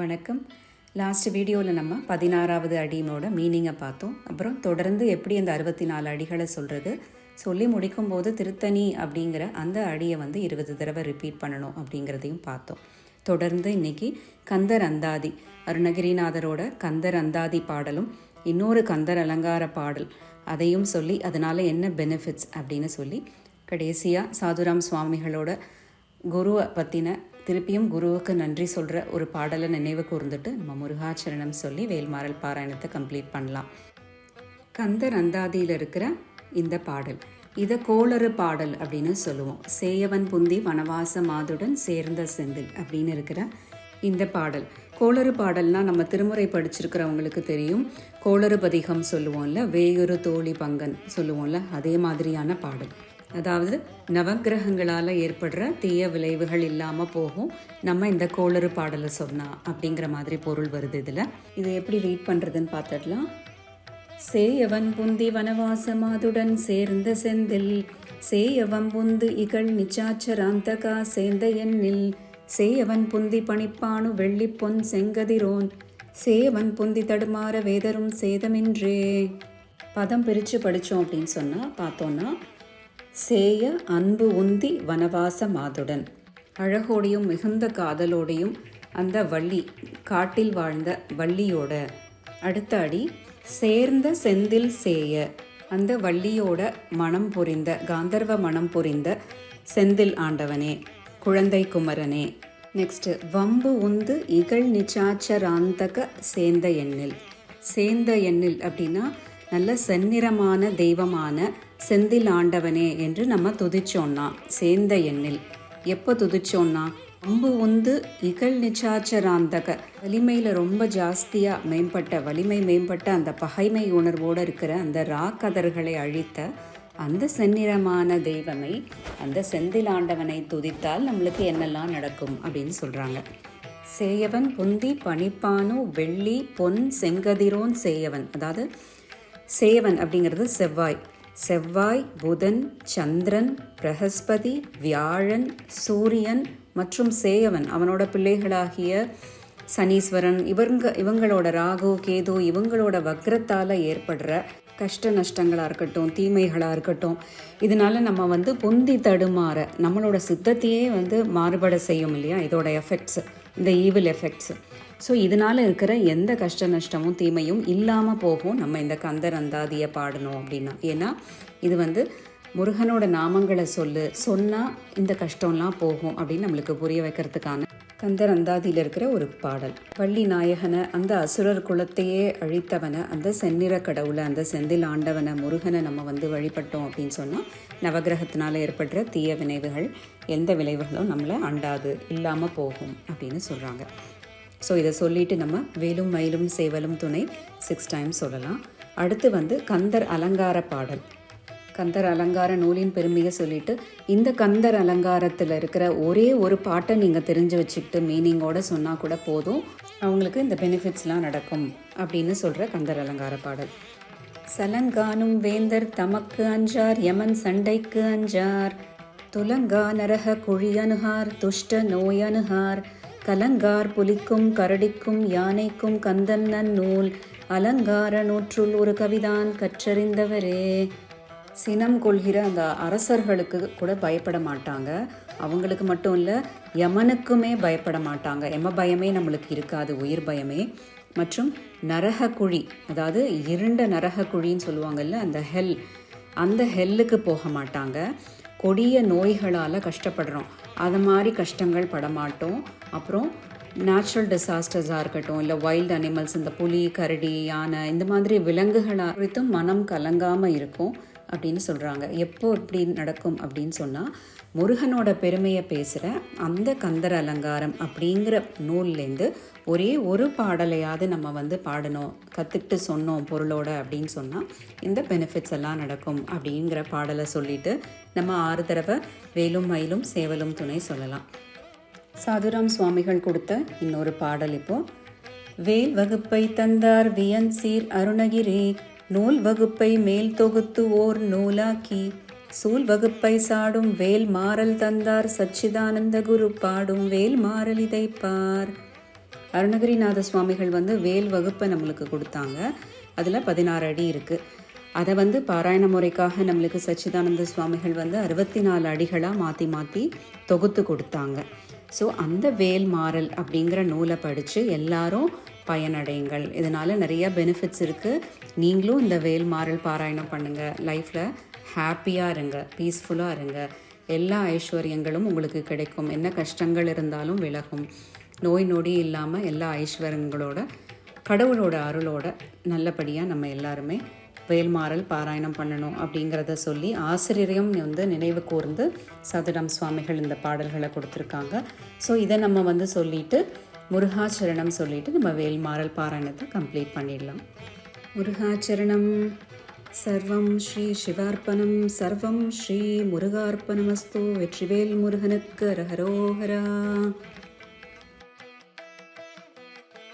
வணக்கம். லாஸ்ட் வீடியோவில் நம்ம பதினாறாவது அடியினோட மீனிங்கை பார்த்தோம். அப்புறம் தொடர்ந்து எப்படி அந்த அறுபத்தி நாலு அடிகளை சொல்கிறது சொல்லி முடிக்கும்போது திருத்தணி அப்படிங்கிற அந்த அடியை வந்து இருபது தடவை ரிப்பீட் பண்ணணும் அப்படிங்கிறதையும் பார்த்தோம். தொடர்ந்து இன்றைக்கி கந்தர் அந்தாதி அருணகிரிநாதரோட கந்தர் அந்தாதி பாடலும் இன்னொரு கந்தர் அலங்கார பாடல் அதையும் சொல்லி அதனால் என்ன பெனிஃபிட்ஸ் அப்படின்னு சொல்லி கடைசியாக சாதுராம் சுவாமிகளோட குருவை பற்றின திருப்பியும் குருவுக்கு நன்றி சொல்கிற ஒரு பாடலை நினைவு கூர்ந்துட்டு நம்ம முருகாச்சரணம் சொல்லி வேல்மாறல் பாராயணத்தை கம்ப்ளீட் பண்ணலாம். கந்த நந்தாதியில் இருக்கிற இந்த பாடல் இதை கோளறு பாடல் அப்படின்னு சொல்லுவோம். சேயவன் புந்தி வனவாச மாதுடன் சேர்ந்த செந்தில் அப்படின்னு இருக்கிற இந்த பாடல். கோளறு பாடல்னால் நம்ம திருமுறை படிச்சிருக்கிறவங்களுக்கு தெரியும். கோளறு பதிகம் சொல்லுவோம்ல வேயுறு தோழி பங்கன் சொல்லுவோம்ல அதே மாதிரியான பாடல். அதாவது நவக்கிரகங்களால் ஏற்படுற தீய விளைவுகள் இல்லாமல் போகும். நம்ம இந்த கோளறு பாடலை சொன்னா அப்படிங்கிற மாதிரி பொருள் வருது இதில். இதை எப்படி ரீட் பண்ணுறதுன்னு பார்த்துடலாம். சேயவன் புந்தி வனவாசமாதுடன் சேர்ந்த செந்தில். சேயவன் புந்து இகழ் நிச்சாச்சராந்தகா சேர்ந்த எண்ணில். சேயவன் புந்தி பணிப்பானு வெள்ளி பொன் செங்கதிரோன். சேவன் புந்தி தடுமாற வேதரும் சேதமின்றே. பதம் பிரித்து படித்தோம் அப்படின்னு சொன்னால் பார்த்தோன்னா சேய அன்பு உந்தி வனவாச மாதுடன். அழகோடையும் மிகுந்த காதலோடையும் அந்த வள்ளி காட்டில் வாழ்ந்த வள்ளியோட. அடுத்த அடி சேர்ந்த செந்தில் சேய. அந்த வள்ளியோட மனம் புரிந்த காந்தர்வ மனம் புரிந்த செந்தில் ஆண்டவனே குழந்தை குமரனே. நெக்ஸ்ட் வம்பு உந்து இகழ் நிச்சாச்சராந்தக சேந்த எண்ணில். சேந்த எண்ணில் அப்படின்னா நல்ல செந்நிறமான தெய்வமான செந்தில் ஆண்டவனே என்று நம்ம துதிச்சோன்னா சேர்ந்த எண்ணில். எப்போ துதிச்சோன்னா அம்பு உந்து இகழ் நிச்சாச்சராந்தக. வலிமையில் ரொம்ப ஜாஸ்தியாக மேம்பட்ட வலிமை மேம்பட்ட அந்த பகைமை உணர்வோடு இருக்கிற அந்த ராக்கதர்களை அழித்த அந்த செந்நிறமான தெய்வமை அந்த செந்தில் ஆண்டவனை துதித்தால் நம்மளுக்கு என்னெல்லாம் நடக்கும் அப்படின்னு சொல்கிறாங்க சேயவன் புந்தி பனிப்பானு வெள்ளி பொன் செங்கதிரோன் சேயவன். அதாவது சேவன் அப்படிங்கிறது செவ்வாய். செவ்வாய் புதன் சந்திரன் பிரகஸ்பதி வியாழன் சூரியன் மற்றும் சேயவன். அவனோட பிள்ளைகளாகிய சனீஸ்வரன் இவங்க இவங்களோட ராகு கேது இவங்களோட வக்ரத்தால் ஏற்படுற கஷ்ட நஷ்டங்களாக இருக்கட்டும் தீமைகளாக இருக்கட்டும் இதனால நம்ம வந்து பொந்தி தடுமாற நம்மளோட சித்தத்தையே வந்து மாறுபட செய்யும் இல்லையா? இதோட எஃபெக்ட்ஸு இந்த ஈவில் எஃபெக்ட்ஸு ஸோ இதனால் இருக்கிற எந்த கஷ்ட நஷ்டமும் தீமையும் இல்லாமல் போகும். நம்ம இந்த கந்தர் அந்தாதியை பாடணும் அப்படின்னா. ஏன்னா இது வந்து முருகனோட நாமங்களை சொல்லு சொன்னால் இந்த கஷ்டம்லாம் போகும் அப்படின்னு நம்மளுக்கு புரிய வைக்கிறதுக்கான கந்தர் அந்தாதியில் இருக்கிற ஒரு பாடல். வள்ளி நாயகனை அந்த அசுரர் குலத்தையே அழித்தவனை அந்த செந்நிற கடவுளை அந்த செந்தில் ஆண்டவனை முருகனை நம்ம வந்து வழிபட்டோம் அப்படின்னு சொன்னால் நவகிரகத்தினால ஏற்படுற தீய விளைவுகள் எந்த விளைவுகளும் நம்மளை அண்டாது இல்லாமல் போகும் அப்படின்னு சொல்கிறாங்க ஸோ இதை சொல்லிட்டு நம்ம வேலும் மயிலும் சேவலும் துணை சிக்ஸ் டைம்ஸ் சொல்லலாம். அடுத்து வந்து கந்தர் அலங்கார பாடல். கந்தர் அலங்கார நூலின் பெருமையை சொல்லிட்டு இந்த கந்தர் அலங்காரத்தில் இருக்கிற ஒரே ஒரு பாட்டை நீங்கள் தெரிஞ்சு வச்சுக்கிட்டு மீனிங்கோட சொன்னால் கூட போதும். அவங்களுக்கு இந்த பெனிஃபிட்ஸ்லாம் நடக்கும் அப்படின்னு சொல்கிற கந்தர் அலங்கார பாடல். சலங்கானும் வேந்தர் தமக்கு அஞ்சார் யமன் சண்டைக்கு அஞ்சார். துலங்கா நரக குழியனுகார் துஷ்ட நோயனுகார் கலங்கார் புலிக்கும் கரடிக்கும் யானைக்கும் கந்தன் நன்னூல் அலங்கார நூற்றுள் ஒரு கவிதான் கற்றறிந்தவரே. சினம் கொள்கிற அந்த அரசர்களுக்கு கூட பயப்பட மாட்டாங்க. அவங்களுக்கு மட்டும் இல்லை யமனுக்குமே பயப்பட மாட்டாங்க. எம பயமே நம்மளுக்கு இருக்காது உயிர் பயமே. மற்றும் நரக குழி அதாவது இருண்ட நரக குழின்னு சொல்லுவாங்கல்ல அந்த ஹெல் அந்த ஹெல்லுக்கு போக மாட்டாங்க. கொடிய நோய்களால் கஷ்டப்படுறோம். அது மாதிரி கஷ்டங்கள் படமாட்டோம். அப்புறம் நேச்சுரல் டிசாஸ்டர்ஸாக இருக்கட்டும் இல்லை வைல்டு அனிமல்ஸ் இந்த புலி கரடி யானை இந்த மாதிரி விலங்குகளாக குறித்தும் மனம் கலங்காமல் இருக்கும். அப்படின்னு சொல்கிறாங்க எப்போ இப்படி நடக்கும் அப்படின்னு சொன்னால் முருகனோட பெருமையை பேசுகிற அந்த கந்தர் அலங்காரம் அப்படிங்கிற நூல்லேருந்து ஒரே ஒரு பாடலையாவது நம்ம வந்து பாடணும் கற்றுக்கிட்டு சொன்னோம் பொருளோட அப்படின்னு சொன்னால் இந்த பெனிஃபிட்ஸ் எல்லாம் நடக்கும் அப்படிங்கிற பாடலை சொல்லிட்டு நம்ம ஆறு தடவை வேலும் மயிலும் சேவலும் துணை சொல்லலாம். சாதுராம் சுவாமிகள் கொடுத்த இன்னொரு பாடல் இப்போ வேல் வகுப்பை தந்தார் வியன் சீர் அருணகிரி நூல் வகுப்பை மேல் தொகுத்து ஓர் நூலாக்கி சூல் வகுப்பை சாடும் வேல் மாறல் தந்தார் சச்சிதானந்த குரு பாடும் வேல் மாறல் இதை பார். அருணகிரிநாத சுவாமிகள் வந்து வேல் வகுப்பை நம்மளுக்கு கொடுத்தாங்க. அதில் பதினாறு அடி இருக்குது அதை வந்து பாராயண முறைக்காக நம்மளுக்கு சச்சிதானந்த சுவாமிகள் வந்து அறுபத்தி நாலு அடிகளாக மாற்றி மாற்றி தொகுத்து கொடுத்தாங்க. ஸோ அந்த வேல் மாறல் அப்படிங்கிற நூலை படித்து எல்லாரும் பயனடையுங்கள். இதனால் நிறைய பெனிஃபிட்ஸ் இருக்குது நீங்களும் இந்த வேல் மாறல் பாராயணம் பண்ணுங்கள் லைஃப்பில் ஹாப்பியாக இருங்க. பீஸ்ஃபுல்லாக இருங்க. எல்லா ஐஸ்வர்யங்களும் உங்களுக்கு கிடைக்கும். என்ன கஷ்டங்கள் இருந்தாலும் விலகும். நோய் நொடி இல்லாமல் எல்லா ஐஸ்வர்யங்களோட கடவுளோட அருளோட நல்லபடியாக நம்ம எல்லாருமே வேல்மாறல் பாராயணம் பண்ணணும் அப்படிங்கிறத சொல்லி ஆசிரியரையும் வந்து நினைவு கூர்ந்து சதுடம் சுவாமிகள் இந்த பாடல்களை கொடுத்துருக்காங்க. ஸோ இதை நம்ம வந்து சொல்லிட்டு முருகாச்சரணம் சொல்லிட்டு நம்ம வேல்மாறல் பாராயணத்தை கம்ப்ளீட் பண்ணிடலாம். முருகாச்சரணம் சர்வம் ஸ்ரீ சிவார்ப்பணம் சர்வம் ஸ்ரீ முருகார்ப்பணமஸ்து வெற்றிவேல் முருகனுக்கு ரஹரோஹரா